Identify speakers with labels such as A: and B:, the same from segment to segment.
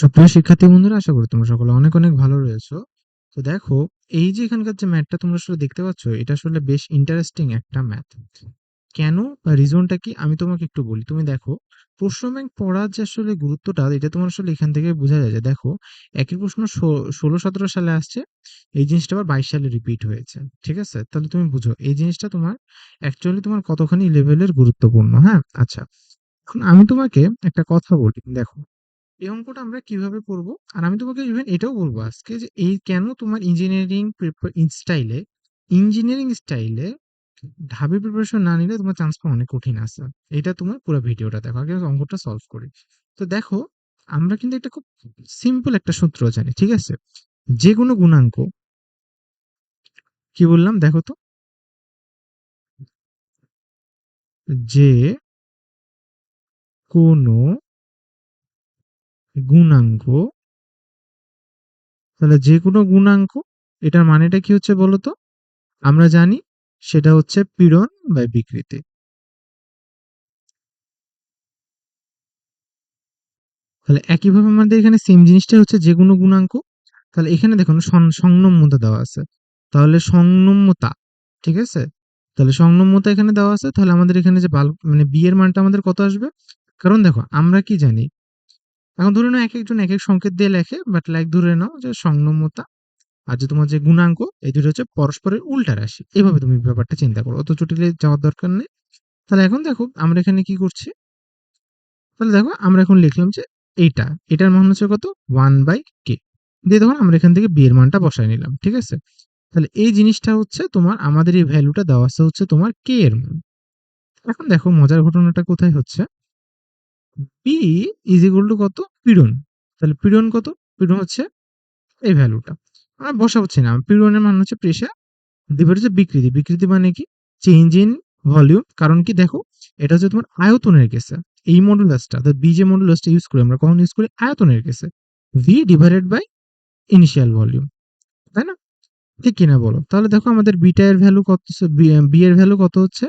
A: সুপ্রিয় শিক্ষার্থী বন্ধুরা, আশা করি তোমরা সকলে অনেক অনেক ভালো রয়েছো। তো দেখো, এই যে এখানকার যে ম্যাথটা তোমরা আসলে দেখতে পাচ্ছ, এটা আসলে বেশ ইন্টারেস্টিং একটা ম্যাথ কেন বা রিজনটা কি, আমি তোমাকে একটু বলি। তুমি দেখো, প্রশ্ন ব্যাংক পড়ার যে আসলে গুরুত্বটা, এটা তোমার আসলে এখান থেকে বোঝা যায় যে, দেখো, একই প্রশ্ন ষোলো সতেরো সালে আসছে, এই জিনিসটা আবার বাইশ সালে রিপিট হয়েছে, ঠিক আছে? তাহলে তুমি বুঝো, এই জিনিসটা তোমার অ্যাকচুয়ালি তোমার কতখানি লেভেলের গুরুত্বপূর্ণ হ্যাঁ? আচ্ছা এখন আমি তোমাকে একটা কথা বলি, দেখো এই অঙ্কটা আমরা কীভাবে করব? আর আমি তোমাকে ইভেন এটাও বলব আজকে যে এই কেন তোমার ইঞ্জিনিয়ারিং স্টাইলে ইঞ্জিনিয়ারিং স্টাইলে ঢাবি প্রিপারেশন না নিলে তোমার চান্স পাওয়া অনেক কঠিন আছে। এটা তোমার পুরো ভিডিওটা দেখো, আগে অঙ্কটা সলভ করি। তো দেখো, আমরা কিন্তু একটা খুব সিম্পল একটা সূত্র জানি, ঠিক আছে? যে কোনো গুণাঙ্ক, কি বললাম দেখো তো? যে কোনো গুণাঙ্ক। তাহলে যে কোনো গুণাঙ্ক, এটার মানেটা কি হচ্ছে বলতো? আমরা জানি সেটা হচ্ছে পীড়ন বা বিকৃতি। তাহলে একইভাবে আমাদের এখানে সেম জিনিসটা হচ্ছে যে কোনো গুণাঙ্ক। তাহলে এখানে দেখুন সংনম্যতা দেওয়া আছে। তাহলে সংনম্যতা, ঠিক আছে? তাহলে সংনম্যতা এখানে দেওয়া আছে। তাহলে আমাদের এখানে যে বাল মানে বি এর মানটা আমাদের কত আসবে? কারণ দেখো, আমরা কি জানি এখন ধরে নাও এক একজন এক এক সংকেত দিয়ে লেখে বাট লাইক ধরে নাও যে সংনম্যতা আর যে তোমার যে গুণাঙ্ক, এই দুটো হচ্ছে পরস্পরের উল্টা রাশি। এভাবে তুমি ব্যাপারটা চিন্তা করো, অত জটিলে যাওয়ার দরকার নেই। তাহলে এখন দেখো আমরা এখানে কি করছি? তাহলে দেখো আমরা এখন লিখলাম যে এইটা, এটার মান হচ্ছে কত? ওয়ান বাই কে দিয়ে তখন আমরা এখান থেকে বি এর মানটা বসাই নিলাম, ঠিক আছে? তাহলে এই জিনিসটা হচ্ছে তোমার, আমাদের এই ভ্যালুটা দেওয়া আছে হচ্ছে তোমার কে এর মান। এখন দেখো মজার ঘটনাটা কোথায় হচ্ছে? পি ইজ ইকুয়াল টু কত? পীড়ন তাহলে পীড়ন কত? পীড়ন হচ্ছে এই ভ্যালুটা আমরা বসা হচ্ছে না। পীড়নের মান হচ্ছে প্রেশার ডিভাইড হচ্ছে বিকৃতি। বিকৃতি মানে কি? চেঞ্জ ইন ভলিউম কারণ কি দেখো, এটা হচ্ছে তোমার আয়তনের কেসে এই মডুলাসটা অর্থাৎ বি যে মডুলাসটা ইউজ করি, আমরা কখন ইউজ করি? আয়তনের কেসে V divided by initial volume তাই না? ঠিক কিনা বলো? তাহলে দেখো আমাদের বিটা এর ভ্যালু কত বি এর ভ্যালু কত হচ্ছে?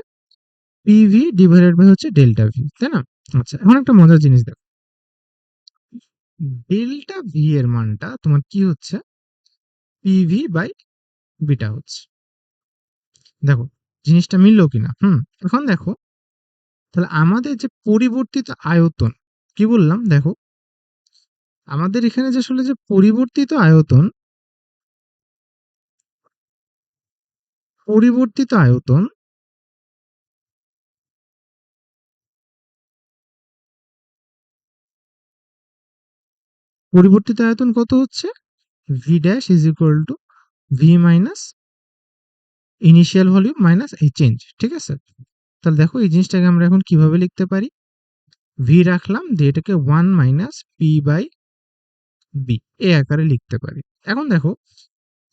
A: পিভি ডিভাইডেড বাই হচ্ছে ডেল্টা ভি তাই না? আচ্ছা এখন একটা মজার জিনিস দেখো। ডেল্টা ভি এর মানটা তোমার কি হচ্ছে? পিভি বাই বিটা হচ্ছে। দেখো, জিনিসটা মিললো কিনা? হুম, এখন দেখো, তাহলে আমাদের যে পরিবর্তিত আয়তন, কি বললাম? দেখো, আমাদের এখানে যে আসলে যে পরিবর্তিত আয়তন পরিবর্তিত আয়তন পরিবর্তিত আয়তন কত হচ্ছে? V dash is equal to V minus initial volume minus এই চেঞ্জ ঠিক আছে? তাহলে দেখো এই জিনিসটাকে আমরা এখন কীভাবে লিখতে পারি? ভি রাখলাম, দিয়ে এটাকে one minus P by B এ আকারে লিখতে পারি। এখন দেখো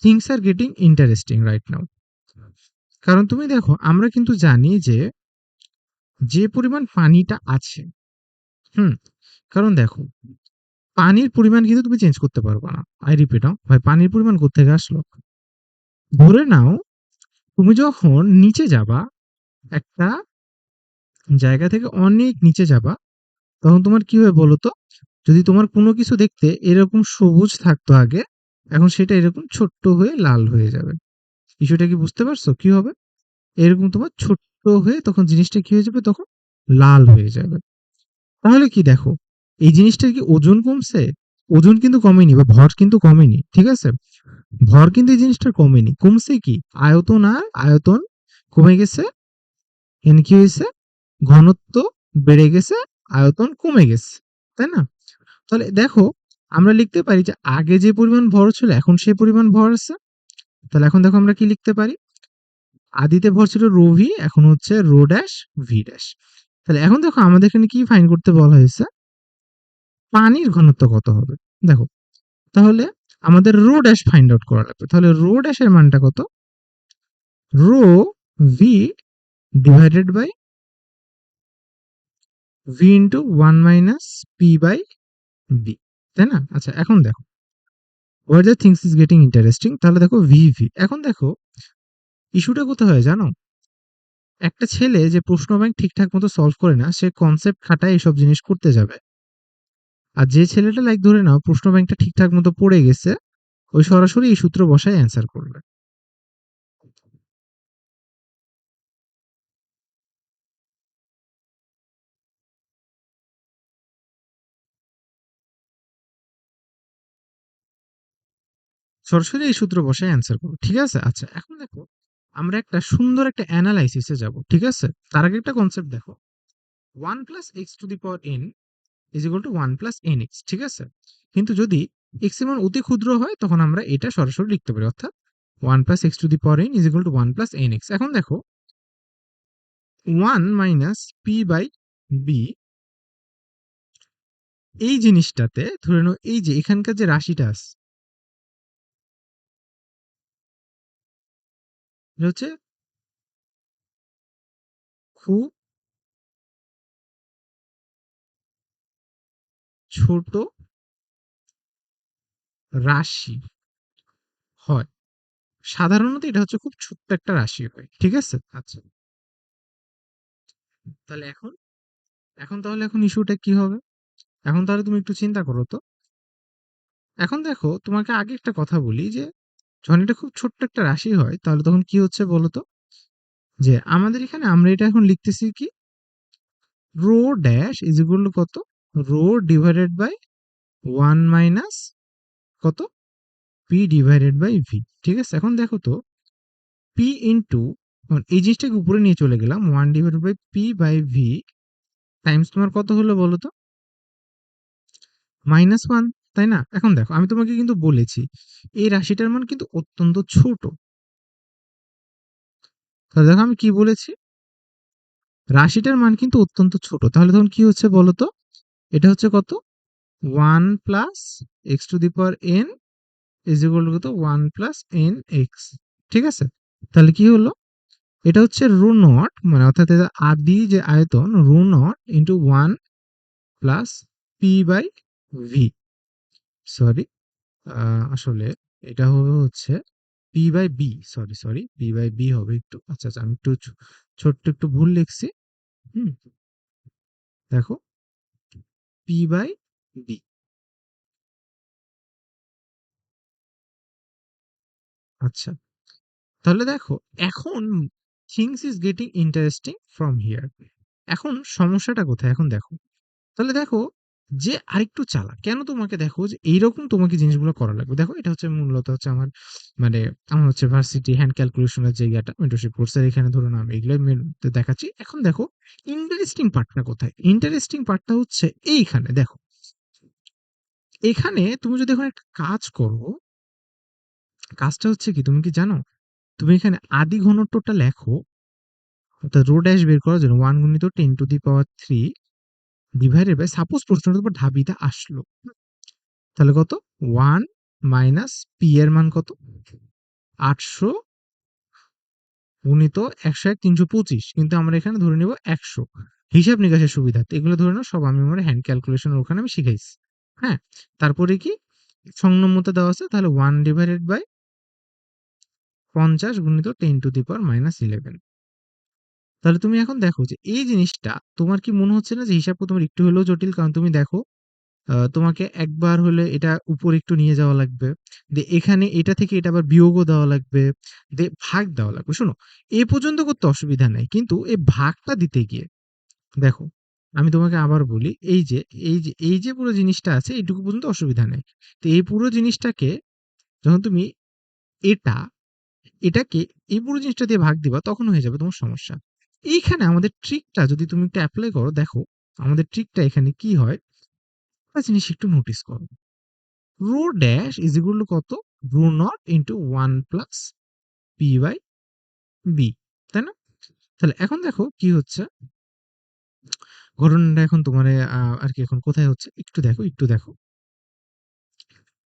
A: things are getting interesting right now কারণ তুমি দেখো, আমরা কিন্তু জানি যে যে পরিমাণ পানিটা আছে, হুম? কারণ দেখো পানির পরিমাণ কিন্তু তুমি চেঞ্জ করতে পারবে না। আই রিপিট ভাই, পানির পরিমাণ কোথেকে আসলো? ধরে নাও, তুমি যখন নিচে যাবা, একটা জায়গা থেকে অনেক নিচে যাবা, তখন তোমার কি হবে বলো তো? যদি তোমার কোনো কিছু দেখতে এরকম সবুজ থাকতো আগে, এখন সেটা এরকম ছোট্ট হয়ে লাল হয়ে যাবে। বিষয়টা কি বুঝতে পারছ? কি হবে? এরকম তোমার ছোট্ট হয়ে তখন জিনিসটা কি হয়ে যাবে? তখন লাল হয়ে যাবে। তাহলে কি দেখো এই জিনিসটার কি ওজন কমছে? ওজন কিন্তু কমেনি বা ভর কিন্তু কমেনি, ঠিক আছে? ভর কিন্তু এই জিনিসটার কমেনি। কমছে কি? আয়তন আর আয়তন কমে গেছে, এন কি হয়েছে? ঘনত্ব বেড়ে গেছে, আয়তন কমে গেছে, তাই না? তাহলে দেখো, আমরা লিখতে পারি যে আগে যে পরিমাণ ভর ছিল, এখন সেই পরিমাণ ভর আছে। তাহলে এখন দেখো আমরা কি লিখতে পারি? আদিতে ভর ছিল রো ভি এখন হচ্ছে রো ড্যাশ ভি ড্যাশ তাহলে এখন দেখো আমাদের এখানে কি ফাইন করতে বলা হয়েছে? পানির ঘনত্ব কত হবে? দেখো, তাহলে আমাদের রো ড্যাশ ফাইন্ড আউট করা লাগবে। তাহলে রো ড্যাশের মানটা কত? Rho V divided by V into one minus P by B তাই না? আচ্ছা এখন দেখো where the things is getting interesting তাহলে দেখো ভি ভি এখন দেখো ইস্যুটা কোথায় হয় জানো? একটা ছেলে যে প্রশ্ন ব্যাংক ঠিকঠাক মতো সলভ করে না, সে কনসেপ্ট খাটায় এইসব জিনিস করতে যাবে। আর যে ছেলেটা লাইক ধরে নাও, প্রশ্ন ব্যাংকটা ঠিকঠাক মতো পড়ে গেছে, ওই সরাসরি এই সূত্র বসায় অ্যান্সার করবে। সরাসরি এই সূত্র বসায় অ্যান্সার করব, ঠিক আছে? আচ্ছা এখন দেখো, আমরা একটা সুন্দর একটা অ্যানালাইসিসে যাব, ঠিক আছে? তার আগে একটা কনসেপ্ট দেখো। One plus X to the power N is equal to one plus N X ঠিক আছে? কিন্তু যদি এক্সের মান অতি ক্ষুদ্র হয়, তখন আমরা এটা সরাসরি লিখতে পারি, অর্থাৎ one plus X to the power N is equal to one plus N X এখন দেখো one minus P by B এই জিনিসটাতে ধরে নাও, এই যে এখানকার যে রাশিটা আছে হচ্ছে খুব ছোট রাশি হয়। সাধারণত এটা হচ্ছে খুব ছোট্ট একটা রাশি হয়, ঠিক আছে? আচ্ছা। তাহলে এখন এখন তাহলে এখন ইস্যুটা কি হবে? এখন তাহলে তুমি একটু চিন্তা করো তো। এখন দেখো, তোমাকে আগে একটা কথা বলি যে, যখন এটা খুব ছোট্ট একটা রাশি হয়, তাহলে তখন কি হচ্ছে বলো তো? যে, আমাদের এখানে আমরা এটা এখন লিখতেছি কি? রো ড্যাশ ইজ কত? Rho divided by one minus কত? P divided by V. ঠিক আছে? এখন দেখো তো, পি ইন্টু এই জিনিসটাকে উপরে নিয়ে চলে গেলাম, one divided by P by V times তোমার কত হলো বলো তো? মাইনাস ওয়ান, তাই না? এখন দেখো, আমি তোমাকে কিন্তু বলেছি, এই রাশিটার মান কিন্তু অত্যন্ত ছোট। তাহলে দেখো আমি কি বলেছি? রাশিটার মান কিন্তু অত্যন্ত ছোট। তাহলে তখন কি হচ্ছে বলো তো? এটা হচ্ছে কত? One plus X to the power N is equal to কত? One plus N X. ঠিক আছে? তাহলে কি হলো? এটা হচ্ছে রু নট মানে অর্থাৎ আদি যে আয়তন, rho naught into one plus P by V. Sorry আসলে এটা হবে হচ্ছে P by B. Sorry sorry, P by B হবে একটু। আচ্ছা আচ্ছা আমি একটু ছোট্ট একটু ভুল লিখছি। হুম, দেখো। পি বাই বি আচ্ছা তাহলে দেখো, এখন things is getting interesting from here এখন সমস্যাটা কোথায়? এখন দেখো, তাহলে দেখো যে আরেকটু চালাক। কেন তোমাকে দেখো যে এইরকম তোমাকে জিনিসগুলো করা লাগবে? দেখো এটা হচ্ছে মূলত হচ্ছে আমার মানে আমার হচ্ছে ভার্সিটি হ্যান্ড ক্যালকুলেশনের জায়গাটা মেন্টরশিপ কোর্সের এখানে ধরুন আমি এগুলো দেখাচ্ছি। এখন দেখো ইন্টারেস্টিং পার্টটা কোথায়? ইন্টারেস্টিং পার্টটা হচ্ছে এইখানে। দেখো, এখানে তুমি যদি এখন একটা কাজ করো, কাজটা হচ্ছে কি তুমি কি জানো? তুমি এখানে আদি ঘনত্বটা লেখো, অর্থাৎ রো ড্যাশ বের করার জন্য ওয়ান গুণিত ten to the power three divided by suppose প্রশ্নটার উপর ঢাবিটা আসলো। তাহলে কত? ওয়ান মাইনাস পি এর মান কত? আটশো গুণিত একশো এক তিনশো পঁচিশ। কিন্তু আমরা এখানে ধরে নিব একশো। হিসাব নিকাশের সুবিধার্থে, এগুলো ধরে নাও, সব আমি আমার হ্যান্ড ক্যালকুলেশনের ওখানে আমি শিখাইছি। হ্যাঁ? তারপরে কি? সংনম্যতা দেওয়া আছে, তাহলে ওয়ান ডিভাইডেড বাই পঞ্চাশ গুণিত ten to the power minus eleven তাহলে তুমি এখন দেখো যে এই জিনিসটা তোমার কি মনে হচ্ছে না যে হিসাব তোমার একটু হলেও জটিল? কারণ তুমি দেখো আহ, তোমাকে একবার হলে এটা উপর একটু নিয়ে যাওয়া লাগবে দিয়ে এখানে এটা থেকে এটা আবার বিয়োগও দেওয়া লাগবে দিয়ে ভাগ দেওয়া লাগবে। শোনো এ পর্যন্ত করতে অসুবিধা নেই কিন্তু এই ভাগটা দিতে গিয়ে দেখো আমি তোমাকে আবার বলি এই যে এই যে এই যে পুরো জিনিসটা আছে এইটুকু পর্যন্ত অসুবিধা নেই। তো এই পুরো জিনিসটাকে যখন তুমি এটা এটাকে এই পুরো জিনিসটা দিয়ে ভাগ দিবা তখন হয়ে যাবে তোমার সমস্যা। এইখানে আমাদের ট্রিকটা যদি তুমি একটু অ্যাপ্লাই করো, দেখো আমাদের ট্রিকটা এখানে কি হয়? একটা জিনিস একটু নোটিস করো। Rho dash is equal to কত? Rho naught into one plus P by B তাই না? তাহলে এখন দেখো কি হচ্ছে? ঘটনাটা এখন তোমার আর কি এখন কোথায় হচ্ছে? একটু দেখো একটু দেখো।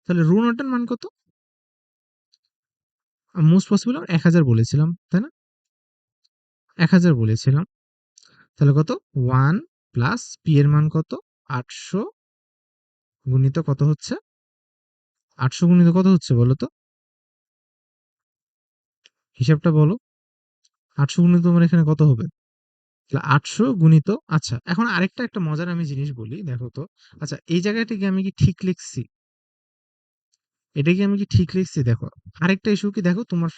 A: তাহলে রো নটের মান কত? মোস্ট পসিবল এক হাজার বলেছিলাম, তাই না? এক হাজার বলেছিলাম। তাহলে কত? ওয়ান প্লাস পি এর মান কত? আটশো গুণিত কত হচ্ছে? আটশো গুণিত কত হচ্ছে বলো তো? হিসাবটা বলো। আটশো গুণিত তোমার এখানে কত হবে? আটশো গুণিত আচ্ছা এখন আরেকটা একটা মজার আমি জিনিস বলি, দেখো তো। আচ্ছা এই জায়গাটা কি আমি কি ঠিক লিখছি? এটা কি আমি কি ঠিক লিখছি? দেখো, আরেকটা ইস্যু কি? দেখো, তোমার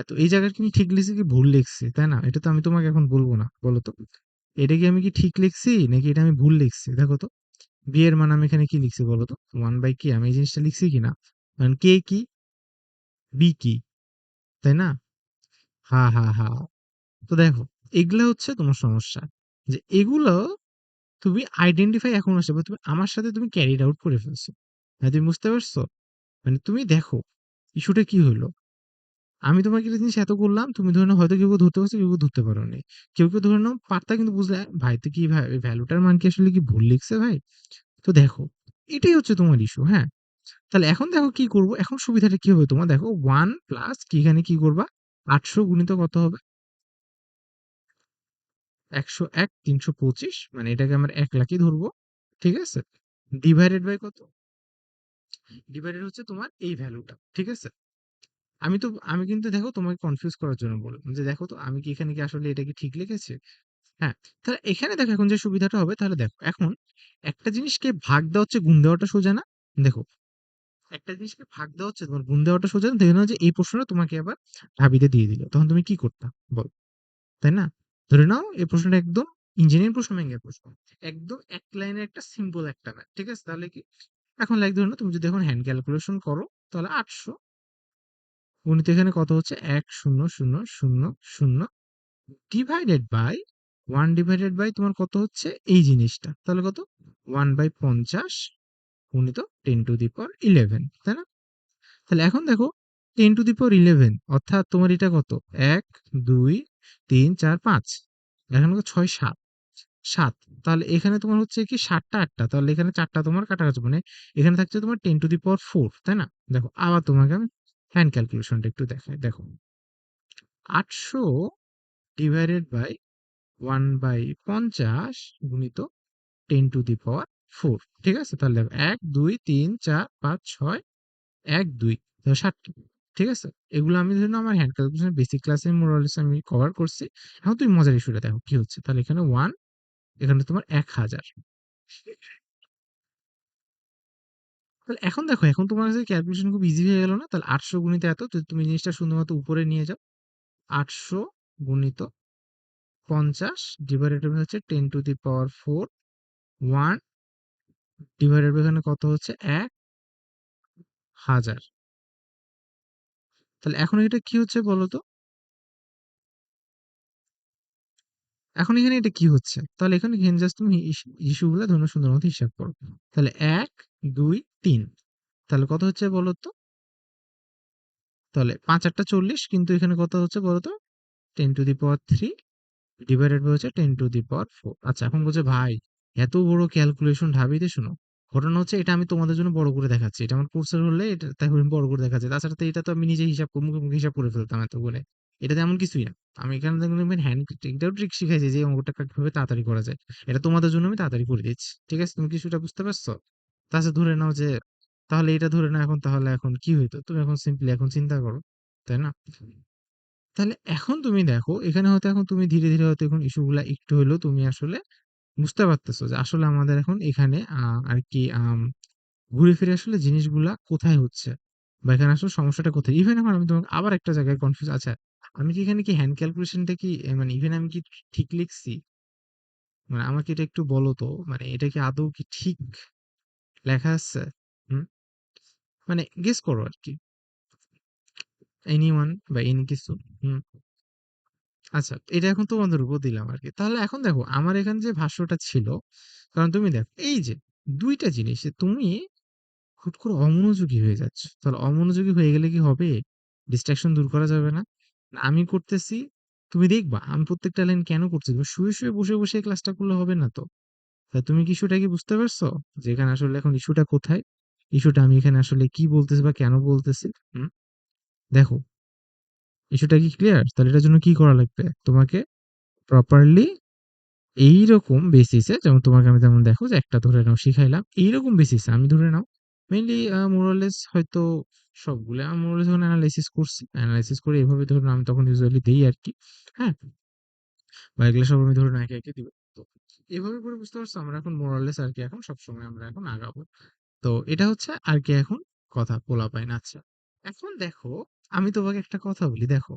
A: এত, এই জায়গাটা কি ঠিক লিখছি কি? ভুল লিখছি, তাই না? এটা তো আমি তোমাকে এখন বলব না, বলো তো? এটা কি আমি কি ঠিক লিখছি নাকি এটা আমি ভুল লিখছি? দেখো তো বি এর মান আমি এখানে কি লিখছি বলো তো? ওয়ান বাই কি আমি এই জিনিসটা লিখছি কি না কারণ কে কি? বি কি? তাই না? হা হা হা। তো দেখো, এগুলা হচ্ছে তোমার সমস্যা, যে এগুলো তুমি আইডেন্টিফাই এখন আসছে তুমি আমার সাথে তুমি ক্যারিড আউট করে ফেলছো। হ্যাঁ তুমি বুঝতে পারছ? মানে তুমি দেখো ইস্যুটা কি হলো? আমি তোমাকে একটা জিনিস এত করলাম, তুমি ধরে নাও হয়তো কেউ কেউ ধরতে পারছ, কেউ কেউ ধরতে পারো নি কেউ কেউ ধরে নাও পারতা কিন্তু বুঝলে ভাই, তো কি ভাই ভ্যালুটার মান কি আসলে কি ভুল লিখছে ভাই? তো দেখো, এটাই হচ্ছে তোমার ইস্যু হ্যাঁ? তাহলে এখন দেখো কি করব, এখন সুবিধাটা কি হবে তোমার? দেখো ওয়ান প্লাস কি এখানে কি করবা? আটশো গুণিত কত হবে? একশো এক, তিনশো পঁচিশ মানে এটাকে আমরা এক লাখই ধরবো, ঠিক আছে? ডিভাইডেড বাই কত? ডিভাইডেড হচ্ছে তোমার এই ভ্যালুটা ঠিক আছে? আমি তো, আমি কিন্তু দেখো তোমাকে কনফিউজ করার জন্য বললাম যে দেখো তো আমি কি এখানে কি আসলে এটা কি ঠিক লিখেছে? হ্যাঁ তাহলে এখানে দেখো এখন যে সুবিধাটা হবে, তাহলে দেখো এখন একটা জিনিসকে ভাগ দেওয়া হচ্ছে গুণ দেওয়াটা সোজা না? দেখো, একটা জিনিসকে ভাগ দেওয়া হচ্ছে তোমার গুণ দেওয়াটা সোজা না? দেখে যে এই প্রশ্নটা তোমাকে আবার ঢাবিতে দিয়ে দিল। তখন তুমি কি করতা? বল। তাই না? ধরে নাও এই প্রশ্নটা একদম ইঞ্জিনিয়ারিং প্রশ্ন ব্যাংকের প্রশ্ন। একদম এক লাইনের একটা সিম্পল একটা ম্যাথ ঠিক আছে? তাহলে কি এখন লাইক ধরে নাও তুমি যদি এখন হ্যান্ড ক্যালকুলেশন করো, তাহলে আটশো। গণিত এখানে কত হচ্ছে? এক, শূন্য শূন্য শূন্য শূন্য। Divided by one divided by তোমার কত হচ্ছে? এই জিনিসটা। তাহলে কত? ওয়ান বাই পঞ্চাশ গুণিত ten to the power eleven তাই না? তাহলে এখন দেখো ten to the power eleven অর্থাৎ তোমার এটা কত? এক, দুই, তিন, চার, পাঁচ। এখানে ছয়, সাত। সাত। তাহলে এখানে তোমার হচ্ছে কি সাতটা, আটটা। তাহলে এখানে চারটা তোমার কাটাকাটি মানে এখানে থাকছে তোমার ten to the power four তাই না? দেখো, আবার তোমাকে আমি হ্যান্ড ক্যালকুলেশনটা একটু দেখাই। দেখো, আটশো ডিভাইডেড বাই ওয়ান বাই পঞ্চাশ গুণিত ten to the power four ঠিক আছে? তাহলে দেখো, এক, দুই, তিন, চার, পাঁচ, ছয়, এক, দুই দেখো ষাটটা ঠিক আছে? এগুলো আমি ধরুন আমার হ্যান্ড ক্যালকুলেশন বেসিক ক্লাসে মোরালিস আমি কভার করছি। এখন তুমি মজার ইস্যুটা দেখো, কি হচ্ছে? তাহলে এখানে ওয়ান এখানে তোমার এক হাজার। তাহলে এখন দেখো, এখন তোমার কাছে ক্যালকুলেশন খুব ইজি হয়ে গেল না? তাহলে আটশো গুণিত এত, যদি তুমি জিনিসটা শুধুমাত্র উপরে নিয়ে যাও, আটশো গুণিত পঞ্চাশ ডিভাইডেড হচ্ছে ten to the power four one divided এখানে কত হচ্ছে? এক হাজার। তাহলে এখন এটা কি হচ্ছে বলো তো এখন এখানে এটা কি হচ্ছে? তাহলে এখানে এখানে তুমি ইস্যুগুলো ধরুন সুন্দর মতো হিসাব করো। তাহলে এক, দুই, তিন। তাহলে কত হচ্ছে বলো তো? তাহলে পাঁচ আটটা চল্লিশ, কিন্তু এখানে কত হচ্ছে বলো তো? Ten to the power three divided by হচ্ছে ten to the power four আচ্ছা এখন বলছে ভাই, এত বড় ক্যালকুলেশন ঢাবিতে শোনো। ঘটনা হচ্ছে এটা আমি তোমাদের জন্য বড় করে দেখাচ্ছি। এটা আমার কোর্সের হলে এটা তাই বড় করে দেখাচ্ছি। তাছাড়া তো এটা তো আমি নিজে হিসাব মুখে মুখে হিসাব করে ফেলতাম এত বলে এটা তেমন কিছুই না। আমি এখানে দেখবেন হ্যান্ড এটাও ট্রিক শিখাইছি যে অঙ্কটা কীভাবে তাড়াতাড়ি করা যায়। এটা তোমাদের জন্য আমি তাড়াতাড়ি করে দিচ্ছি। ঠিক আছে? তুমি কিছুটা বুঝতে পারছ? তাছাড়া ধরে নাও যে, তাহলে এটা ধরে নাও এখন, তাহলে এখন কি হইতো? তুমি এখন সিম্পলি এখন চিন্তা করো, তাই না? তাহলে এখন তুমি দেখো, এখানে হয়তো এখন তুমি ধীরে ধীরে হয়তো এখন ইস্যুগুলা একটু হলেও তুমি আসলে বুঝতে পারতেছো যে আসলে আমাদের এখন এখানে আর কি ঘুরে ফিরে আসলে জিনিসগুলা কোথায় হচ্ছে? বা এখানে আসলে সমস্যাটা কোথায়? ইভেন এখন আমি তোমাকে আবার একটা জায়গায় কনফিউজ আচ্ছা আমি কি এখানে কি হ্যান্ড ক্যালকুলেশনটা কি মানে ইভেন আমি কি ঠিক লিখছি? মানে আমাকে এটা একটু বলো তো মানে এটা কি আদৌ কি ঠিক লেখা আছে? হুম? মানে গেস করো আর কি এনিওয়ান বা এনি কিছু, হুম। আচ্ছা এটা এখন তোমাদের উপর দিলাম আর কি তাহলে এখন দেখো, আমার এখানে যে ভাষ্যটা ছিল, কারণ তুমি দেখো, এই যে দুইটা জিনিস তুমি হুট করে অমনোযোগী হয়ে যাচ্ছ। তাহলে অমনোযোগী হয়ে গেলে কি হবে? ডিস্ট্রাকশন দূর করা যাবে না। আমি করতেছি, তুমি দেখবা, আমি প্রত্যেকটা লাইন কেন করছি? তুমি শুয়ে শুয়ে বসে বসে ক্লাসটা করলে হবে না তো। তা তুমি কি ইস্যুটা কি বুঝতে পারছ? যে এখানে আসলে এখন ইস্যুটা কোথায়? ইস্যুটা আমি এখানে আসলে কি বলতেছি বা কেন বলতেছি? দেখো ইস্যুটা কি ক্লিয়ার তাহলে এটার জন্য কি করা লাগবে? তোমাকে প্রপারলি এইরকম বেসিসে যেমন তোমাকে আমি যেমন দেখো যে একটা ধরে নাও, শিখাইলাম, এইরকম বেসিসে আমি ধরে নাও মেইনলি মোরালেস হয়তো সবগুলো আমি মোরালেস যখন অ্যানালাইসিস করছি অ্যানালাইসিস করে এভাবে ধরুন আমি তখন ইউজুয়ালি দিই আর কি হ্যাঁ বা এগুলো সব আমি ধরে নাও একে, একে দিব। তো এভাবে করে বুঝতে পারছ? আমরা এখন মোরাললেস আরকি এখন সবসময় আমরা এখন আগাবো। তো এটা হচ্ছে আরকি এখন কথা পোলাপাইন আচ্ছা। এখন দেখো আমি তোমাকে একটা কথা বলি দেখো।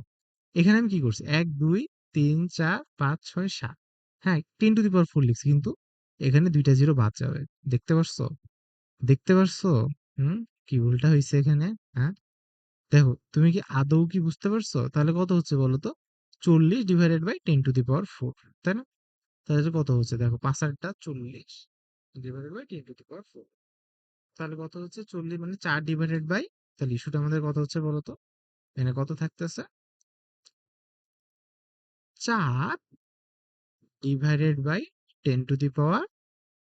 A: এখানে আমি কি করছি? ১, ২, ৩, ৪, ৫, ৬, ৭ হ্যাঁ, 10 টু দি পাওয়ার ফোর লিখছি কিন্তু এখানে দুইটা জিরো বাদ যাবে। দেখতে পারছ? দেখতে পারছ? হুম? কি ভুলটা হইছে এখানে? হ্যাঁ? দেখো, তুমি কি আদৌ কি বুঝতে পারছ? তাহলে কত হচ্ছে বলো তো? ৪০ divided by 10 to the power 4 তাই না? তাহলে কত হচ্ছে দেখো ৫ ৮ ৪০ divided by 10 to the power 4 তাহলে কত হচ্ছে 40 মানে 4 ডিভাইডেড বাই তাহলে ইস্যুটা আমাদের কত হচ্ছে বলো তো? এখানে কত থাকতেছে? 4 divided by 10 to the power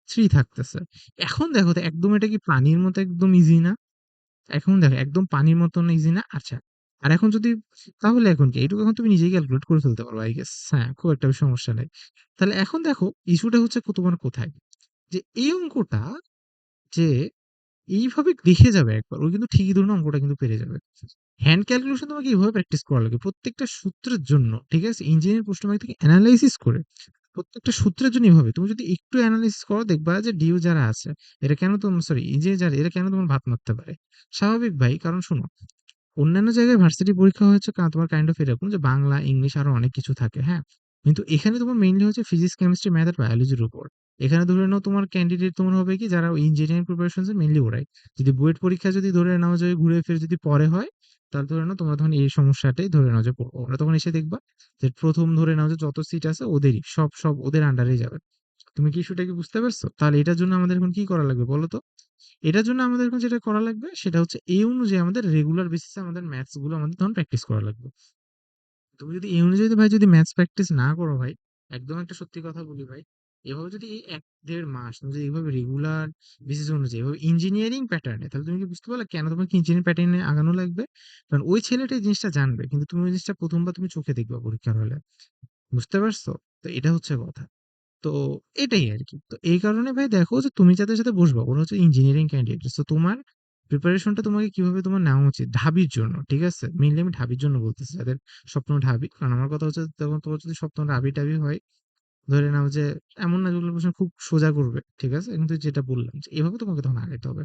A: 3 থাকতেছে। এখন দেখো তো একদম এটা কি পানির মতো একদম ইজি না? এখন দেখো একদম পানির মতন ইজি না? আচ্ছা। আর এখন যদি তাহলে এখন কি? এইটুকু এখন তুমি নিজেই ক্যালকুলেট করে ফেলতে পারো আই গেস। হ্যাঁ, খুব একটা সমস্যা নাই। তাহলে এখন দেখো ইস্যুটা হচ্ছে তোমার কোথায়? যে এই অঙ্কটা যে এইভাবে দেখে যাবে একবার ও কিন্তু ঠিকই ধরুন অঙ্কটা কিন্তু পেরে যাবে। হ্যান্ড ক্যালকুলেশন তোমাকে এইভাবে প্র্যাকটিস করা লাগে প্রত্যেকটা সূত্রের জন্য, ঠিক আছে? ইঞ্জিনিয়ারিং প্রশ্ন থেকে এনালাইসিস করে প্রত্যেকটা সূত্রের জন্য এভাবে তুমি যদি একটু এনালাইসিস করো দেখবা যে ডিউ যারা আছে এরা কেন তোমার সরি ইঞ্জিনিয়ার যারা এরা কেন তোমার ভাত মারতে পারে? স্বাভাবিক ভাই কারণ শোনো অন্যান্য জায়গায় ভার্সিটি পরীক্ষা হচ্ছে কা তোমার কাইন্ড অফ এরকম যে বাংলা, ইংলিশ আরও অনেক কিছু থাকে, হ্যাঁ? কিন্তু এখানে তোমার মেইনলি হচ্ছে ফিজিক্স, কেমিস্ট্রি, ম্যাথ আর বায়োলজির উপর। এখানে ধরে নাও তোমার ক্যান্ডিডেট তোমার হবে কি যারা ইঞ্জিনিয়ারিং প্রিপারেশন এ মেইনলি ওরাই। যদি বুয়েট পরীক্ষা যদি ধরে নাও যে ঘুরে ফিরে যদি পরে হয় তাহলে ধরে নাও তোমরা তখন এই সমস্যাটাই ধরে নাও যে। ওরা তখন এসে দেখবা যে ১ম ধরে নাও যে যত সিট আছে ওদেরই। সব, সব ওদের আন্ডারেই যাবে। তুমি কি ইস্যুটা কি বুঝতে পারছ? তাহলে এটার জন্য আমাদের এখন কি করা লাগবে বলো তো? এটার জন্য আমাদের এখন যেটা করা লাগবে সেটা হচ্ছে এই অনুযায়ী আমাদের রেগুলার বেসিসে আমাদের ম্যাথসগুলো আমাদের তখন প্র্যাকটিস করা লাগবে। তুমি যদি এই অনুযায়ী ভাই যদি ম্যাথস প্র্যাকটিস না করো ভাই, একদম একটা সত্যি কথা বলি ভাই, এভাবে যদি এই ১ ১.৫ মাস তুমি যদি এভাবে রেগুলার বেসিস অনুযায়ী এভাবে ইঞ্জিনিয়ারিং প্যাটার্নে তাহলে তুমি কি বুঝতে পারলে কেন তোমাকে ইঞ্জিনিয়ারিং প্যাটার্নে আগানো লাগবে? কারণ ওই ছেলেটা এই জিনিসটা জানবে। কিন্তু তুমি ওই জিনিসটা প্রথমবার তুমি চোখে দেখবে পরীক্ষার হলে। বুঝতে পারছ? তো এটা হচ্ছে কথা। তো এটাই আর কি তো এই কারণে ভাই দেখো যে তুমি যাদের সাথে বসবা, ওরা হচ্ছে ইঞ্জিনিয়ারিং ক্যান্ডিডেট। তো তোমার প্রিপারেশনটা তোমাকে কীভাবে তোমার নেওয়া উচিত ঢাবির জন্য। ঠিক আছে? মেনলি আমি ঢাবির জন্য বলতেছি, যাদের স্বপ্ন ঢাবি। কারণ আমার কথা হচ্ছে তখন তোমার যদি স্বপ্ন ঢাবি-টাবি হয় ধরে নাও যে এমন না যেগুলো প্রশ্ন খুব সোজা করবে। ঠিক আছে? কিন্তু যেটা বললাম যে এভাবে তোমাকে তখন আগাইতে হবে।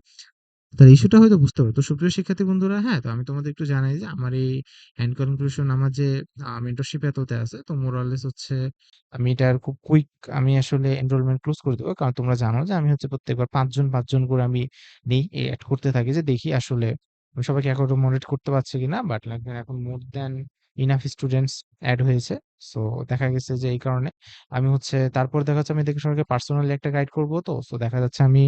A: তার ইস্যুটা হয়তো বুঝতে পারো। তো সুপ্রিয় শিক্ষার্থী বন্ধুরা হ্যাঁ, তো আমি তোমাদের একটু জানাই যে আমার এই হ্যান্ড ক্যালকুলেশন আমার যে মেন্টরশিপ এততে আছে তো মোরালেস হচ্ছে আমি এটার খুব কুইক আমি আসলে এনরোলমেন্ট ক্লোজ করে দেবো কারণ তোমরা জানো যে আমি হচ্ছে প্রত্যেকবার ৫ জন ৫ জন করে আমি নেই এড করতে থাকি যে দেখি আসলে সবাইকে অ্যাকোমোডেট করতে পারছি কিনা। বাট লাগবে এখন more than enough students add হয়েছে। সো দেখা গেছে যে এই কারণে আমি হচ্ছে তারপর দেখা যাচ্ছে আমি দেখে সবাইকে পার্সোনালি একটা গাইড করব তো। সো দেখা যাচ্ছে আমি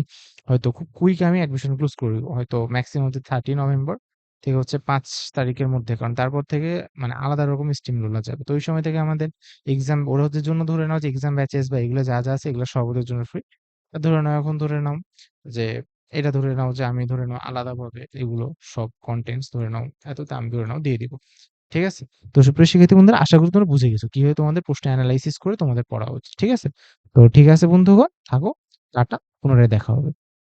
A: হয়তো খুব কুইক আমি অ্যাডমিশন ক্লোজ করি। হয়তো ম্যাক্সিমাম হচ্ছে 30 নভেম্বর থেকে হচ্ছে পাঁচ তারিখের মধ্যে। কারণ তারপর থেকে মানে আলাদা রকম স্টিম রোলা যাবে। তো ওই সময় থেকে আমাদের এক্সাম ওরা ওদের জন্য ধরে নাও যে এক্সাম ব্যাচেস বা এগুলো যা, যা আছে এগুলো সব ওদের জন্য ফ্রি। ধরে নাও এখন ধরে নাও যে এটা ধরে নাও যে আমি ধরে নাও আলাদাভাবে এগুলো সব কনটেন্টস ধরে নাও এততে আমি ধরে নাও দিয়ে দিব। ঠিক আছে? তো সুপ্রিয় শিক্ষার্থী বন্ধুরা, আশা করি তোমরা বুঝে গেছো কীভাবে তোমাদের প্রশ্ন অ্যানালাইসিস করে তোমাদের পড়া উচিত। ঠিক আছে? তো ঠিক আছে বন্ধুগণ, থাকো। টাটা, পুনরায় দেখা হবে।